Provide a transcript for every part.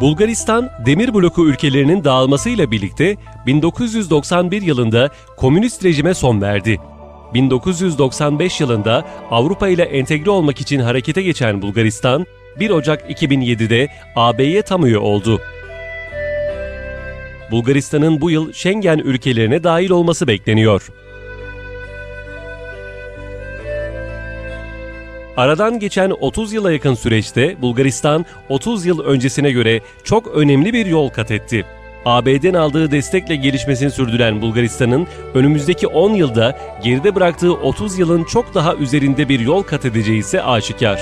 Bulgaristan, demir bloku ülkelerinin dağılmasıyla birlikte 1991 yılında komünist rejime son verdi. 1995 yılında Avrupa ile entegre olmak için harekete geçen Bulgaristan, 1 Ocak 2007'de AB'ye tam üye oldu. Bulgaristan'ın bu yıl Schengen ülkelerine dahil olması bekleniyor. Aradan geçen 30 yıla yakın süreçte Bulgaristan 30 yıl öncesine göre çok önemli bir yol kat etti. AB'den aldığı destekle gelişmesini sürdüren Bulgaristan'ın önümüzdeki 10 yılda geride bıraktığı 30 yılın çok daha üzerinde bir yol kat edeceği ise aşikar.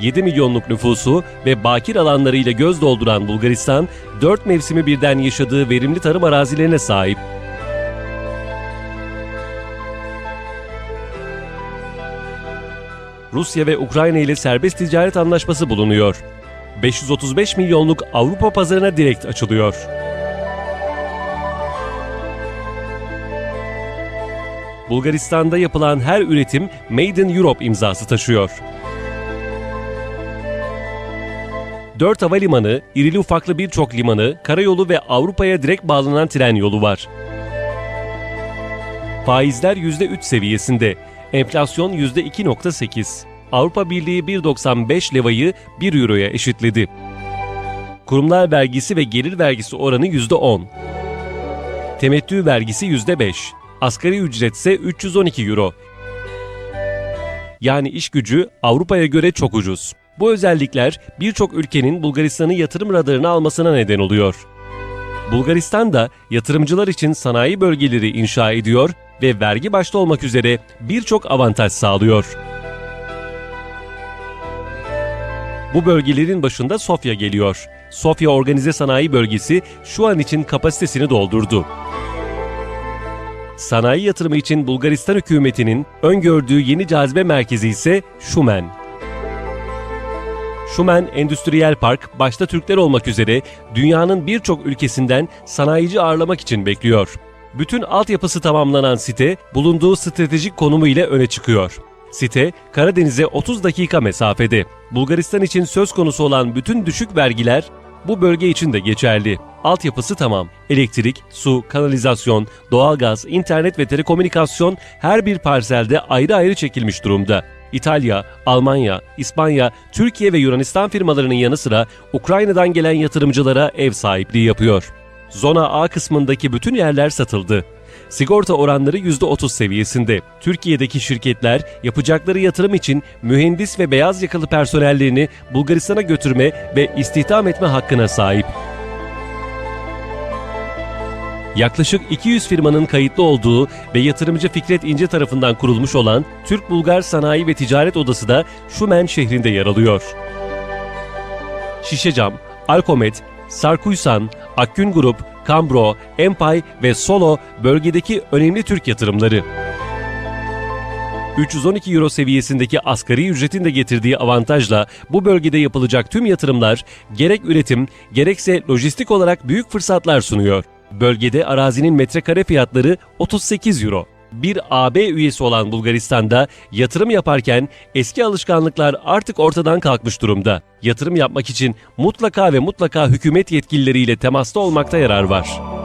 7 milyonluk nüfusu ve bakir alanlarıyla göz dolduran Bulgaristan, 4 mevsimi birden yaşadığı verimli tarım arazilerine sahip. Rusya ve Ukrayna ile serbest ticaret anlaşması bulunuyor. 535 milyonluk Avrupa pazarına direkt açılıyor. Bulgaristan'da yapılan her üretim Made in Europe imzası taşıyor. 4 havalimanı, irili ufaklı birçok limanı, karayolu ve Avrupa'ya direkt bağlanan tren yolu var. Faizler %3 seviyesinde, enflasyon %2.8. Avrupa Birliği 1.95 levayı 1 euroya eşitledi. Kurumlar vergisi ve gelir vergisi oranı %10. Temettü vergisi %5. Asgari ücret ise 312 euro. Yani iş gücü Avrupa'ya göre çok ucuz. Bu özellikler birçok ülkenin Bulgaristan'ı yatırım radarına almasına neden oluyor. Bulgaristan da yatırımcılar için sanayi bölgeleri inşa ediyor ve vergi başta olmak üzere birçok avantaj sağlıyor. Bu bölgelerin başında Sofya geliyor. Sofya Organize Sanayi Bölgesi şu an için kapasitesini doldurdu. Sanayi yatırımı için Bulgaristan hükümetinin öngördüğü yeni cazibe merkezi ise Şumen. Şumen Endüstriyel Park başta Türkler olmak üzere dünyanın birçok ülkesinden sanayici ağırlamak için bekliyor. Bütün altyapısı tamamlanan site bulunduğu stratejik konumu ile öne çıkıyor. Site Karadeniz'e 30 dakika mesafede. Bulgaristan için söz konusu olan bütün düşük vergiler bu bölge için de geçerli. Altyapısı tamam. Elektrik, su, kanalizasyon, doğalgaz, internet ve telekomünikasyon her bir parselde ayrı ayrı çekilmiş durumda. İtalya, Almanya, İspanya, Türkiye ve Yunanistan firmalarının yanı sıra Ukrayna'dan gelen yatırımcılara ev sahipliği yapıyor. Zona A kısmındaki bütün yerler satıldı. Sigorta oranları %30 seviyesinde. Türkiye'deki şirketler yapacakları yatırım için mühendis ve beyaz yakalı personellerini Bulgaristan'a götürme ve istihdam etme hakkına sahip. Yaklaşık 200 firmanın kayıtlı olduğu ve yatırımcı Fikret İnce tarafından kurulmuş olan Türk-Bulgar Sanayi ve Ticaret Odası da Şumen şehrinde yer alıyor. Şişecam, Alkomet, Sarkuysan, Akgün Grup, Cambro, Empay ve Solo bölgedeki önemli Türk yatırımları. 312 euro seviyesindeki asgari ücretin de getirdiği avantajla bu bölgede yapılacak tüm yatırımlar gerek üretim gerekse lojistik olarak büyük fırsatlar sunuyor. Bölgede arazinin metrekare fiyatları 38 euro. Bir AB üyesi olan Bulgaristan'da yatırım yaparken eski alışkanlıklar artık ortadan kalkmış durumda. Yatırım yapmak için mutlaka ve mutlaka hükümet yetkilileriyle temasta olmakta yarar var.